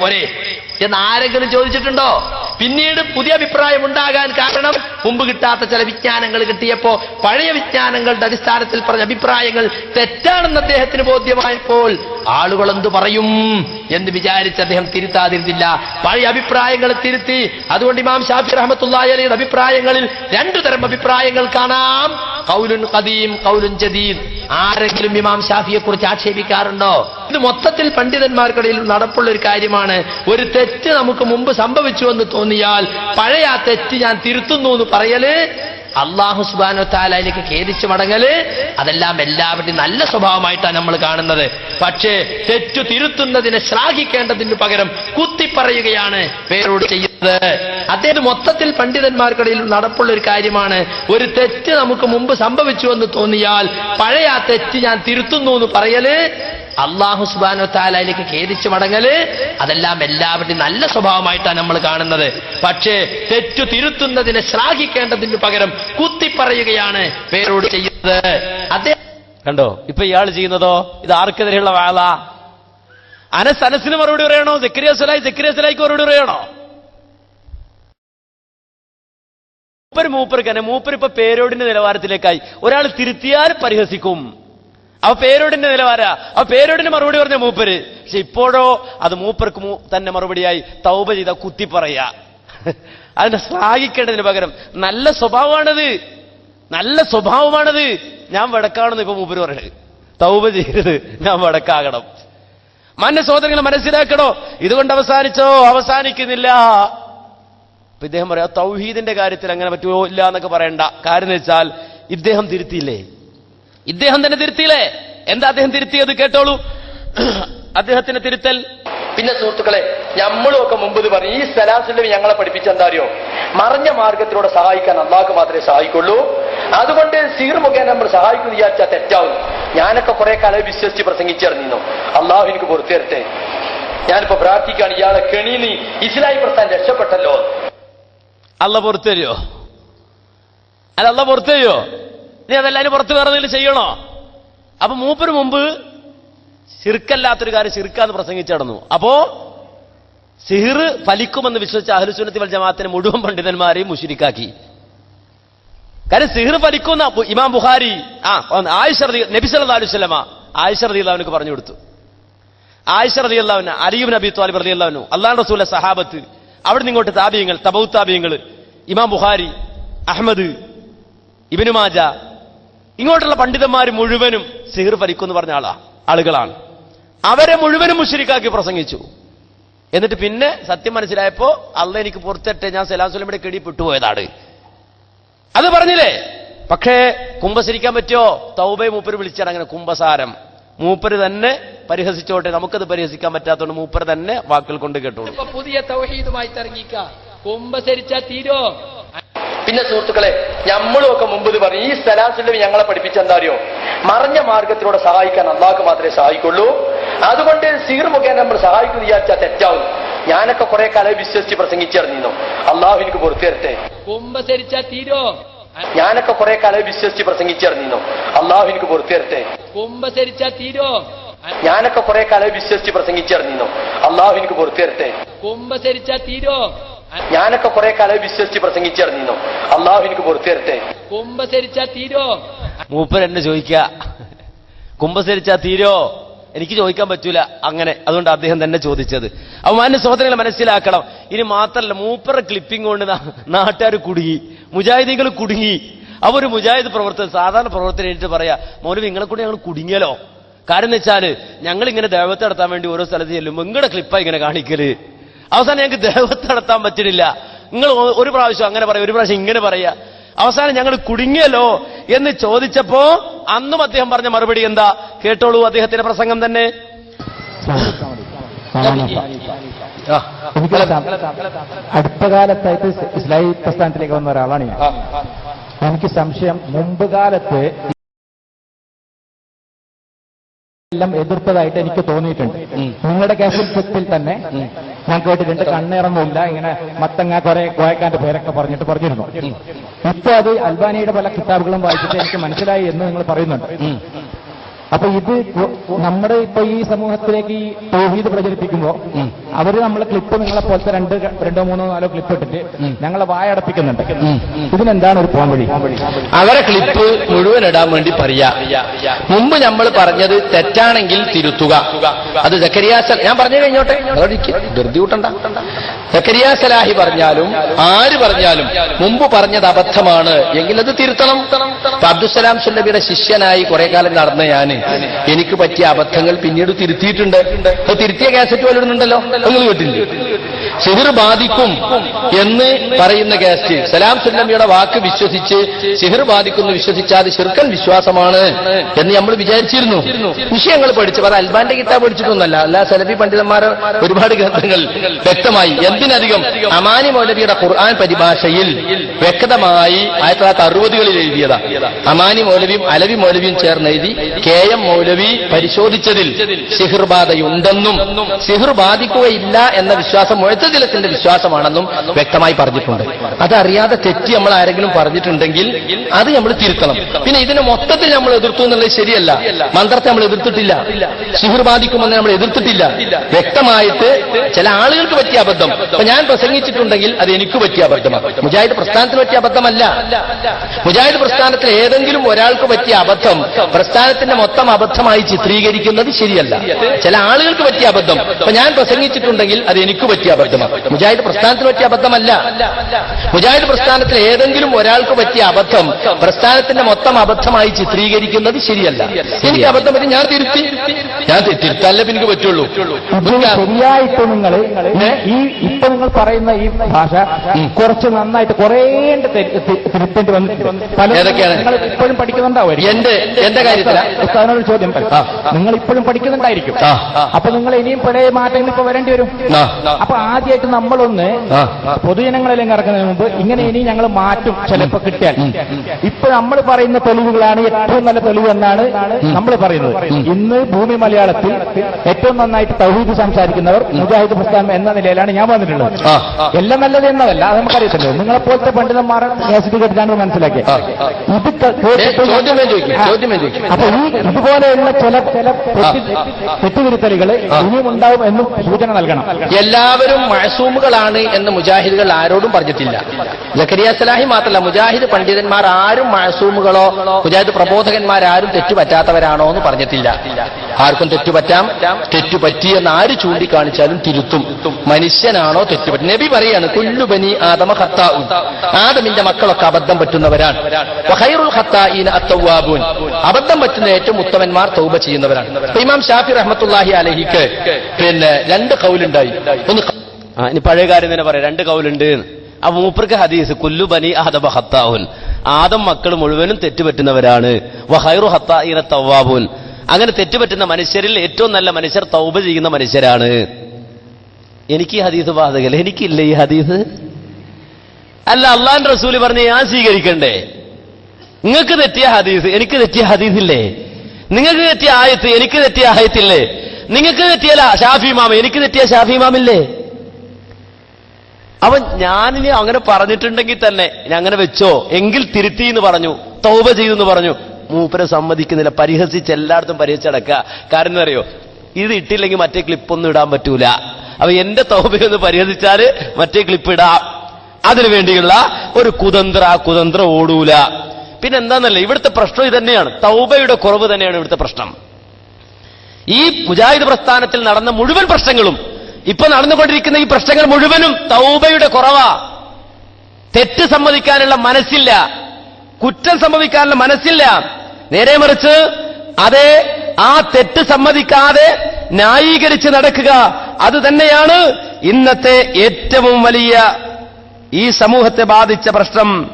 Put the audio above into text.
പോരെ എന്ന് ആരെങ്കിലും ചോദിച്ചിട്ടുണ്ടോ? പിന്നീട് പുതിയ അഭിപ്രായം ഉണ്ടാകാൻ കാരണം മുമ്പ് കിട്ടാത്ത ചില വിജ്ഞാനങ്ങൾ കിട്ടിയപ്പോ പഴയ വിജ്ഞാനങ്ങളുടെ അടിസ്ഥാനത്തിൽ പറഞ്ഞ അഭിപ്രായങ്ങൾ തെറ്റാണെന്ന് അദ്ദേഹത്തിന് ബോധ്യമായപ്പോൾ ആളുകൾ എന്തു പറയും എന്ന് വിചാരിച്ച് അദ്ദേഹം തിരുത്താതിരുന്നില്ല. പഴയ അഭിപ്രായങ്ങൾ തിരുത്തി. അതുകൊണ്ട് ഇമാം ഷാഫി റഹ്മത്തുള്ളാഹി അലൈയുടെ അഭിപ്രായങ്ങളിൽ രണ്ടു തരം അഭിപ്രായങ്ങൾ കാണാം. കൗലുൻ കദീം കൗലുൻ ജദീദ്. ആരെങ്കിലും ഇമാം ഷാഫിയെ കുറിച്ച് ആക്ഷേപിക്കാറുണ്ടോ? ഇത് മൊത്തത്തിൽ പണ്ഡിതന്മാർക്കിടയിൽ നടപ്പുള്ള ഒരു കാര്യമാണ്. ഒരു തെറ്റ് നമുക്ക് മുമ്പ് സംഭവിച്ചു എന്ന് തോന്നിയാൽ പഴയ ആ തെറ്റ് ഞാൻ തിരുത്തുന്നു എന്ന് പറയൽ അള്ളാഹു സുബാനോ താലയിലേക്ക് ഖേദിച്ചു മടങ്ങൽ അതെല്ലാം എല്ലാവരുടെയും നല്ല സ്വഭാവമായിട്ടാണ് നമ്മൾ കാണുന്നത്. പക്ഷേ തെറ്റു തിരുത്തുന്നതിനെ ശ്ലാഘിക്കേണ്ടതിന് പകരം കുത്തിപ്പറയുകയാണ്. പേരോട് ചെയ്യുന്നത് അദ്ദേഹം മൊത്തത്തിൽ പണ്ഡിതന്മാർക്കിടയിൽ നടപ്പുള്ള ഒരു കാര്യമാണ്. ഒരു തെറ്റ് നമുക്ക് മുമ്പ് സംഭവിച്ചു എന്ന് തോന്നിയാൽ പഴയ ആ തെറ്റ് ഞാൻ തിരുത്തുന്നു എന്ന് പറയൽ അള്ളാഹു സുബാനോ താലയിലേക്ക് ഖേദിച്ചു മടങ്ങൽ അതെല്ലാം എല്ലാവരുടെയും നല്ല സ്വഭാവമായിട്ടാണ് നമ്മൾ കാണുന്നത്. പക്ഷേ തെറ്റു തിരുത്തുന്നതിനെ ശ്ലാഘിക്കേണ്ടതിന് പകരം കുത്തിപ്പറയുകയാണ് പേരോട് ചെയ്യുന്നത്. അദ്ദേഹം കണ്ടോ? ഇപ്പൊ ഇയാൾ ചെയ്യുന്നതോ? ഇത് ആർക്കെതിരെയുള്ള വാള? അനസ് അനസിന് മറുപടി പറയണോ? സെക്രിയ സലായി സെക്രിയ സലായിക്ക് മറുപടി പറയണോ? മൂപ്പർ മൂപ്പർക്ക് തന്നെ മൂപ്പർ ഇപ്പൊ പേരോടിന്റെ നിലവാരത്തിലേക്കായി. ഒരാൾ തിരുത്തിയാൽ പരിഹസിക്കും. അവ പേരോടിന്റെ നിലവാര. ആ പേരോടിന് മറുപടി പറഞ്ഞ മൂപ്പര്. പക്ഷെ ഇപ്പോഴോ അത് മൂപ്പർക്ക് തന്നെ മറുപടിയായി തൗബ ചെയ്ത കുത്തി പറയാ. അതിനെ ശ്ലാഘിക്കേണ്ടതിന് പകരം നല്ല സ്വഭാവമാണത്. നല്ല സ്വഭാവമാണത്. ഞാൻ വടക്കാണെന്ന് ഇപ്പൊ മൂപ്പര് പറയുന്നത് തൗബ ചെയ്യരുത്. ഞാൻ വടക്കാകണം. മന്ന സഹോദരങ്ങളെ മനസ്സിലാക്കണോ? ഇതുകൊണ്ട് അവസാനിച്ചോ? അവസാനിക്കുന്നില്ല. അപ്പൊ ഇദ്ദേഹം പറയാം തൗഹീദിന്റെ കാര്യത്തിൽ അങ്ങനെ പറ്റുമോ ഇല്ല എന്നൊക്കെ പറയണ്ട. കാര്യം വെച്ചാൽ ഇദ്ദേഹം തിരുത്തിയില്ലേ? ഇദ്ദേഹം തന്നെ തിരുത്തിയില്ലേ? എന്താ അദ്ദേഹം തിരുത്തിയത്? കേട്ടോളൂ. അദ്ദേഹത്തിന്റെ തിരുത്തൽ. പിന്നെ സുഹൃത്തുക്കളെ നമ്മളും ഒക്കെ മുമ്പ് ഇത് പറഞ്ഞു ഈ സലാസുല്ലം ഞങ്ങളെ പഠിപ്പിച്ച എന്താ അറിയോ? മറിഞ്ഞ മാർഗത്തിലൂടെ സഹായിക്കാൻ അള്ളാഹ് മാത്രമേ സഹായിക്കുള്ളൂ. അതുകൊണ്ട് സീർ മുഖേന നമ്മൾ സഹായിക്കുന്നു വിചാരിച്ചാൽ തെറ്റാവും. ഞാനൊക്കെ കുറെ കാലം വിശ്വസിച്ച് പ്രസംഗിച്ചിറങ്ങുന്നു അള്ളാഹു എനിക്ക് പുറത്തു തരട്ടെ. ഞാനിപ്പോ പ്രാർത്ഥിക്കുകയാണ് ഇയാളെ കെണിയിൽ ഇസ്ലായി പ്രസ്ഥാൻ രക്ഷപ്പെട്ടല്ലോ. അല്ല പുറത്തു തരുമോ അല്ല അല്ല പുറത്തു തരുമോ നീ അതെല്ലാവരും പുറത്ത് വേറെ എന്തെങ്കിലും ചെയ്യണോ? അപ്പൊ മൂപ്പര് മുമ്പ് ശിർക്കല്ലാത്തൊരു കാര്യം ശിർക്കാന്ന് പ്രസംഗിച്ചു നടന്നു. അപ്പോ സിഹിർ ഫലിക്കുമെന്ന് വിശ്വസിച്ച അഹ്ലുസുന്നത്തി വൽ ജമാഅത്തിനെ മുഴുവൻ പണ്ഡിതന്മാരെയും മുഷിരിക്കാക്കി. കാര്യം സിഹിർ ഫലിക്കുന്ന ഇമാം ബുഹാരി ആ ആയിഷ റതി നബി സല്ലല്ലാഹു അലൈഹി വസല്ലമ ആയിഷ റളിയല്ലാഹുവിനക്ക് പറഞ്ഞു കൊടുത്തു. ആയിഷ റളിയല്ലാഹുവിന് അലിയും നബി ത്വാലിബ് റദിയുള്ളവനു അള്ളാഹ് റസൂലെ സഹാബത്ത് അവിടെ നിങ്ങോട്ട് താബിയങ്ങൾ തബൗ താബിയങ്ങൾ ഇമാം ബുഖാരി അഹമ്മദ് ഇബനുമാജ ഇങ്ങോട്ടുള്ള പണ്ഡിതന്മാർ മുഴുവനും സിഹിർ ഫലിക്കുമെന്ന് പറഞ്ഞ ആളാ ആളുകളാണ്. അവരെ മുഴുവനും മുഷരിക്കാക്കി പ്രസംഗിച്ചു. എന്നിട്ട് പിന്നെ സത്യം മനസ്സിലായപ്പോ അള്ള എനിക്ക് പുറത്തിട്ട് ഞാൻ സലാസുലമിയുടെ കെടി പെട്ടുപോയതാണ്. അത് പറഞ്ഞില്ലേ? പക്ഷേ കുംഭസരിക്കാൻ പറ്റുമോ തൗബയെ മൂപ്പര് വിളിച്ചാണ് അങ്ങനെ കുംഭസാരം മൂപ്പര് തന്നെ പരിഹസിച്ചോട്ടെ നമുക്കത് പരിഹസിക്കാൻ പറ്റാത്തതുകൊണ്ട് മൂപ്പര് തന്നെ വാക്കുകൾ കൊണ്ട് കേട്ടോളൂ. പുതിയ തൗഹീദുമായി ഇറങ്ങിക്ക കുമ്പസരിച്ചാ തീരോ? പിന്നെ സുഹൃത്തുക്കളെ നമ്മളും ഒക്കെ മുമ്പ് ഇത് പറഞ്ഞു ഈ സലാസിലും ഞങ്ങളെ പഠിപ്പിച്ച എന്താ അറിയോ? മറിഞ്ഞ മാർഗത്തിലൂടെ സഹായിക്കാൻ അള്ളാഹ് മാത്രമേ സഹായിക്കുള്ളൂ. അതുകൊണ്ട് സീർ മുഖേന നമ്മൾ സഹായിക്കുന്നു വിചാരിച്ചാൽ തെറ്റാവും. ഞാനൊക്കെ കുറെ കാലം വിശ്വസിച്ച് പ്രസംഗിച്ചിറങ്ങിന്നു അള്ളാഹു എനിക്ക് പുറത്തു തരട്ടെ. തീരോ? ഞാനൊക്കെ കുറെ കാലം വിശ്വസിച്ച് പ്രസംഗിച്ചിറങ്ങിന്നു അള്ളാഹു എനിക്ക് പുറത്തു തരട്ടെ. തീരോ? ഞാനൊക്കെ കുറെ കാലം വിശ്വസിച്ച് പ്രസംഗിച്ചിറങ്ങിന്നു അള്ളാഹു എനിക്ക് പുറത്തു തരട്ടെ. തീരോ? ഞാനൊക്കെ കുറെ കാലം വിശ്വസിച്ച് പ്രസംഗിച്ചിറങ്ങുന്നു അള്ളാഹു എനിക്ക് പുറത്തു തരട്ടെ. കുമ്പസരിച്ചാ തീരോ? മൂപ്പർ എന്നെ ചോദിക്ക. കുംഭസരിച്ചാ തീരോ? എനിക്ക് ചോദിക്കാൻ പറ്റൂല. അങ്ങനെ. അതുകൊണ്ട് അദ്ദേഹം തന്നെ ചോദിച്ചത്. അപ്പൊ മാന്യ സഹോദരങ്ങൾ മനസ്സിലാക്കണം. ഇനി മാത്രമല്ല മൂപ്പറ ക്ലിപ്പിംഗ് കൊണ്ട് നാട്ടുകാർ കുടുങ്ങി. മുജാഹിദികൾ കുടുങ്ങി. അവർ മുജാഹിദ് പ്രവർത്തനം സാധാരണ പ്രവർത്തനം എന്നിട്ട് പറയാ മൗലവി നിങ്ങളെ കൂടെ ഞങ്ങൾ കുടുങ്ങിയല്ലോ കാരണം എന്ന് വെച്ചാൽ ഞങ്ങൾ ഇങ്ങനെ ദേവത്തെ നടത്താൻ വേണ്ടി ഓരോ സ്ഥലത്ത് ചെല്ലുമ്പോൾ നിങ്ങളുടെ ക്ലിപ്പാ ഇങ്ങനെ കാണിക്കൽ. അവസാനം ഞങ്ങൾക്ക് ദേവത്തെ നടത്താൻ പറ്റുന്നില്ല നിങ്ങൾ ഒരു പ്രാവശ്യം അങ്ങനെ പറയാം ഒരു പ്രാവശ്യം ഇങ്ങനെ പറയാ. അവസാനം ഞങ്ങൾ കുടുങ്ങിയല്ലോ എന്ന് ചോദിച്ചപ്പോ അന്നും അദ്ദേഹം പറഞ്ഞ മറുപടി എന്താ? കേട്ടോളൂ അദ്ദേഹത്തിന്റെ പ്രസംഗം തന്നെ. എനിക്കറിയാം അടുത്ത കാലത്തായിട്ട് ഇസ്ലാഹി പ്രസ്ഥാനത്തിലേക്ക് വന്ന ഒരാളാണ് ഞാൻ. എനിക്ക് സംശയം മുമ്പ് കാലത്ത് എല്ലാം എതിർത്തതായിട്ട് എനിക്ക് തോന്നിയിട്ടുണ്ട്. നിങ്ങളുടെ കേസിൽ തന്നെ ഞാൻ കേട്ടിട്ടുണ്ട്. കണ്ണിറങ്ങില്ല ഇങ്ങനെ മത്തങ്ങ കുറെ കോയക്കാന്റെ പേരൊക്കെ പറഞ്ഞിട്ട് പറഞ്ഞിരുന്നു. ഇപ്പൊ അത് അൽബാനിയുടെ പല കിതാബുകളും വായിച്ചിട്ട് എനിക്ക് മനസ്സിലായി എന്ന് നിങ്ങൾ പറയുന്നുണ്ട്. അപ്പൊ ഇത് നമ്മുടെ ഇപ്പൊ ഈ സമൂഹത്തിലേക്ക് ഈ തോഹീദ് പ്രചരിപ്പിക്കുമ്പോ അവർ നമ്മളെ ക്ലിപ്പ് നിങ്ങളെ പോലത്തെ രണ്ട് രണ്ടോ മൂന്നോ നാലോ ക്ലിപ്പ് ഇട്ടിട്ട് ഞങ്ങളെ വായ അടപ്പിക്കുന്നുണ്ട്. ഇതിനെന്താണ് ഒരു പോം വഴി. അവരെ ക്ലിപ്പ് മുഴുവൻ ഇടാൻ വേണ്ടി പറയാ. മുമ്പ് നമ്മൾ പറഞ്ഞത് തെറ്റാണെങ്കിൽ തിരുത്തുക. അത് ജക്കരിയാസ ഞാൻ പറഞ്ഞു കഴിഞ്ഞോട്ടെ? ധൃതി കൂട്ടണ്ട. ജക്കരിയാസലാഹി പറഞ്ഞാലും ആര് പറഞ്ഞാലും മുമ്പ് പറഞ്ഞത് അബദ്ധമാണ്. എങ്കിൽ അത് തിരുത്തണം അബ്ദുസലാം സുല്ലബിയുടെ ശിഷ്യനായി കുറെ കാലം നടന്ന ഞാൻ. എനിക്ക് പറ്റിയ അബദ്ധങ്ങൾ പിന്നീട് തിരുത്തിയിട്ടുണ്ട്. തിരുത്തിയ കാസറ്റ് വല്ലിടുന്നുണ്ടല്ലോ ഒന്നും കേട്ടില്ലേ? സിഹിർ ബാധിക്കും എന്ന് പറയുന്ന കേസ് സലാം സുല്ലമിയുടെ വാക്ക് വിശ്വസിച്ച് സിഹിർ ബാധിക്കുന്നു വിശ്വസിച്ചാൽ അത് വിശ്വാസമാണ് എന്ന് നമ്മൾ വിചാരിച്ചിരുന്നു. വിഷയങ്ങൾ പഠിച്ചു. അത് അൽബാന്റെ കിതാബ് പഠിച്ചിട്ടൊന്നല്ല അല്ല സലഫി പണ്ഡിതന്മാർ ഒരുപാട് ഗ്രന്ഥങ്ങൾ വ്യക്തമായി എന്തിനധികം അമാനി മൗലവിയുടെ ഖുർആൻ പരിഭാഷയിൽ വ്യക്തമായി ആയിരത്തി തൊള്ളായിരത്തി അറുപതുകളിൽ എഴുതിയതാ. അമാനി മൗലവിയും അലവി മൗലവിയും ചേർന്ന് എഴുതി കെ എം മൗലവി പരിശോധിച്ചതിൽ സിഹിർബാധയുണ്ടെന്നും സിഹിർ ബാധിക്കുകയില്ല എന്ന വിശ്വാസം മുഴത്തതിലത്തിന്റെ വിശ്വാസമാണെന്നും വ്യക്തമായി പറഞ്ഞിട്ടുണ്ട്. അതറിയാതെ തെറ്റി നമ്മൾ ആരെങ്കിലും പറഞ്ഞിട്ടുണ്ടെങ്കിൽ അത് നമ്മൾ തിരുത്തണം. പിന്നെ ഇതിനെ മൊത്തത്തിൽ നമ്മൾ എതിർത്തു എന്നുള്ളത് ശരിയല്ല. മന്ത്രത്തെ നമ്മൾ എതിർത്തിട്ടില്ല. സിഹിർ ബാധിക്കുമെന്ന് നമ്മൾ എതിർത്തിട്ടില്ല. വ്യക്തമായിട്ട് ചില ആളുകൾക്ക് പറ്റിയ അബദ്ധം. അപ്പൊ ഞാൻ പ്രസംഗിച്ചിട്ടുണ്ടെങ്കിൽ അത് എനിക്ക് പറ്റിയ അബദ്ധമാണ്. മുജാഹിദ് പ്രസ്ഥാനത്തിന് പറ്റിയ അബദ്ധമല്ല. മുജാഹിദ് പ്രസ്ഥാനത്തിൽ ഏതെങ്കിലും ഒരാൾക്ക് പറ്റിയ അബദ്ധം പ്രസ്ഥാനത്തിന്റെ മൊത്തം അബദ്ധമായി ചിത്രീകരിക്കുന്നത് ശരിയല്ല. ചില ആളുകൾക്ക് പറ്റിയ അബദ്ധം. അപ്പൊ ഞാൻ പ്രസംഗിച്ചിട്ടുണ്ടെങ്കിൽ അത് എനിക്ക് പറ്റിയ അബദ്ധമാണ് മുജാഹിദ് പ്രസ്ഥാനത്തിന് പറ്റിയ അബദ്ധമല്ല. മുജാഹിദ് പ്രസ്ഥാനത്തിൽ ഏതെങ്കിലും ഒരാൾക്ക് പറ്റിയ അബദ്ധം പ്രസ്ഥാനത്തിന്റെ മൊത്തം അബദ്ധമായി ചിത്രീകരിക്കുന്നത് ശരിയല്ല. എനിക്ക് അബദ്ധം പറ്റി ഞാൻ തിരുത്തി. ഞാൻ തിരുത്തല്ല എനിക്ക് പറ്റുള്ളൂ. ശരിയായിട്ട് നിങ്ങൾ ഈ ഇപ്പൊ നിങ്ങൾ പറയുന്ന ഈ ഭാഷ കുറച്ച് നന്നായിട്ട് കുറേ തിരുത്തേണ്ടി വന്നിട്ടുണ്ട്. ഏതൊക്കെയാണ്? നിങ്ങൾ ഇപ്പോഴും പഠിക്കുന്നുണ്ടാവും എന്റെ എന്റെ കാര്യത്തില? ഉസ്താദിനോട് ചോദ്യം ആ. നിങ്ങൾ ഇപ്പോഴും പഠിക്കുന്നുണ്ടായിരിക്കും. ആ. അപ്പൊ നിങ്ങൾ ഇനിയും പഴയ മാറ്റങ്ങൾ ഇപ്പൊ വരേണ്ടി വരും. ആ. അപ്പൊ ആദ്യമായിട്ട് നമ്മളൊന്ന്. പൊതുജനങ്ങളിലേക്ക് ഇറക്കുന്നതിന് മുമ്പ് ഇങ്ങനെ ഇനി ഞങ്ങൾ മാറ്റും ചിലപ്പോ കിട്ടിയാൽ. ഇപ്പൊ നമ്മൾ പറയുന്ന തെളിവുകളാണ് ഏറ്റവും നല്ല തെളിവ് എന്നാണ് നമ്മൾ പറയുന്നത്. ഇന്ന് ഭൂമി മലയാളത്തിൽ ഏറ്റവും നന്നായിട്ട് തൗഹീദ് സംസാരിക്കുന്നവർ മുജാഹിദ് പ്രസ്ഥാനം എന്ന നിലയിലാണ് ഞാൻ വന്നിട്ടുള്ളത്. എല്ലാം നല്ലത് എന്നതല്ല അത് നമുക്കറിയത്തില്ലോ. നിങ്ങളെ പോലത്തെ പണ്ഡിതന്മാർ കേട്ടിട്ടാണ് മനസ്സിലാക്കിയത്. ഇത് അപ്പൊ ഈ ഇതുപോലെയുള്ള ചില ചില തെറ്റുതിരുത്തലുകൾ ഇനിയും ഉണ്ടാവും എന്നും സൂചന നൽകണം. എല്ലാവരും മഴസൂമുകളാണ് എന്ന് മുജാഹിദുകൾ ആരോടും പറഞ്ഞിട്ടില്ല. ജക്കരിയ സലാഹി മാത്രമല്ല മുജാഹിദ് പണ്ഡിതന്മാർ ആരും മഴസൂമുകളോ മുജാഹിദ് പ്രബോധകന്മാർ പ്രബോധകന്മാരാരും തെറ്റുപറ്റാത്തവരാണോ എന്ന് പറഞ്ഞിട്ടില്ല. ആർക്കും തെറ്റുപറ്റാം തെറ്റുപറ്റി എന്ന് ആര് ചൂണ്ടിക്കാണിച്ചാലും തിരുത്തും. മനുഷ്യനാണോ തെറ്റുപറ്റി? നബി പറയാണ് കുല്ലുബനി ആദമ ഖത്താഉൻ. ആദമിന്റെ മക്കളൊക്കെ അബദ്ധം പറ്റുന്നവരാണ്. അബദ്ധം പറ്റുന്ന ഏറ്റവും ഉത്തമന്മാർ തൗബ ചെയ്യുന്നവരാണ്. ഇമാം ഷാഫി റഹ്മത്തുള്ളാഹി അലഹിക്ക് പിന്നെ രണ്ട് കൗലുണ്ടായി. ഒന്ന് ആ ഇനി പഴയ കാര്യം തന്നെ പറയാം. രണ്ട് കൗലുണ്ട്. അപ്പൊ മൂപ്പർക്ക് ഹദീസ് കുല്ലു ബനി ആദബ ഹത്താവുൻ ആദം മക്കൾ മുഴുവനും തെറ്റുപറ്റുന്നവരാണ്. വഹൈറു ഹത്തായിന തവ്വാബുൻ. അങ്ങനെ തെറ്റുപറ്റുന്ന മനുഷ്യരിൽ ഏറ്റവും നല്ല മനുഷ്യർ തൗബ ചെയ്യുന്ന മനുഷ്യരാണ്. എനിക്ക് ഈ ഹദീസ് ബാധകല്ല. എനിക്കില്ല ഈ ഹദീസ്. അല്ല അള്ളാൻ റസൂൽ പറഞ്ഞ് ഞാൻ സ്വീകരിക്കണ്ടേ? നിങ്ങൾക്ക് തെറ്റിയ ഹദീസ് എനിക്ക് തെറ്റിയ ഹദീസ് ഹദീസില്ലേ? നിങ്ങൾക്ക് തെറ്റിയ ആയത്ത് എനിക്ക് തെറ്റിയ ആയത്തില്ലേ? നിങ്ങൾക്ക് തെറ്റിയ ഷാഫി മാമ എനിക്ക് തെറ്റിയ ഷാഫി മാമില്ലേ അവൻ ഞാനിനി അങ്ങനെ പറഞ്ഞിട്ടുണ്ടെങ്കിൽ തന്നെ ഞാൻ അങ്ങനെ വെച്ചോ? എങ്കിൽ തിരുത്തി എന്ന് പറഞ്ഞു തൗബ ചെയ്തെന്ന് പറഞ്ഞു. മൂപ്പരെ സമ്മതിക്കുന്നില്ല പരിഹസിച്ച് എല്ലായിടത്തും പരിഹസിച്ചടക്കുക കാരണം അറിയോ ഇത് ഇട്ടില്ലെങ്കിൽ മറ്റേ ക്ലിപ്പൊന്നും ഇടാൻ പറ്റൂല. അപ്പൊ എന്റെ തൗബയൊന്ന് പരിഹസിച്ചാൽ മറ്റേ ക്ലിപ്പ് ഇടാം. അതിനു വേണ്ടിയുള്ള ഒരു കുതന്ത്ര ആ കുതന്ത്ര ഓടൂല. പിന്നെ എന്താന്നല്ല ഇവിടുത്തെ പ്രശ്നം ഇത് തന്നെയാണ് തൗബയുടെ കുറവ് തന്നെയാണ് ഇവിടുത്തെ പ്രശ്നം. ഈ മുജാഹിദ് പ്രസ്ഥാനത്തിൽ നടന്ന മുഴുവൻ പ്രശ്നങ്ങളും ഇപ്പൊ നടന്നുകൊണ്ടിരിക്കുന്ന ഈ പ്രശ്നങ്ങൾ മുഴുവനും തൗബയുടെ കുറവാ. തെറ്റ് സമ്മതിക്കാനുള്ള മനസ്സില്ല. കുറ്റം സമ്മതിക്കാനുള്ള മനസ്സില്ല. നേരെ മറിച്ച് അതെ ആ തെറ്റ് സമ്മതിക്കാതെ ന്യായീകരിച്ച് നടക്കുക. അത് തന്നെയാണ് ഇന്നത്തെ ഏറ്റവും വലിയ ഈ സമൂഹത്തെ ബാധിച്ച പ്രശ്നം.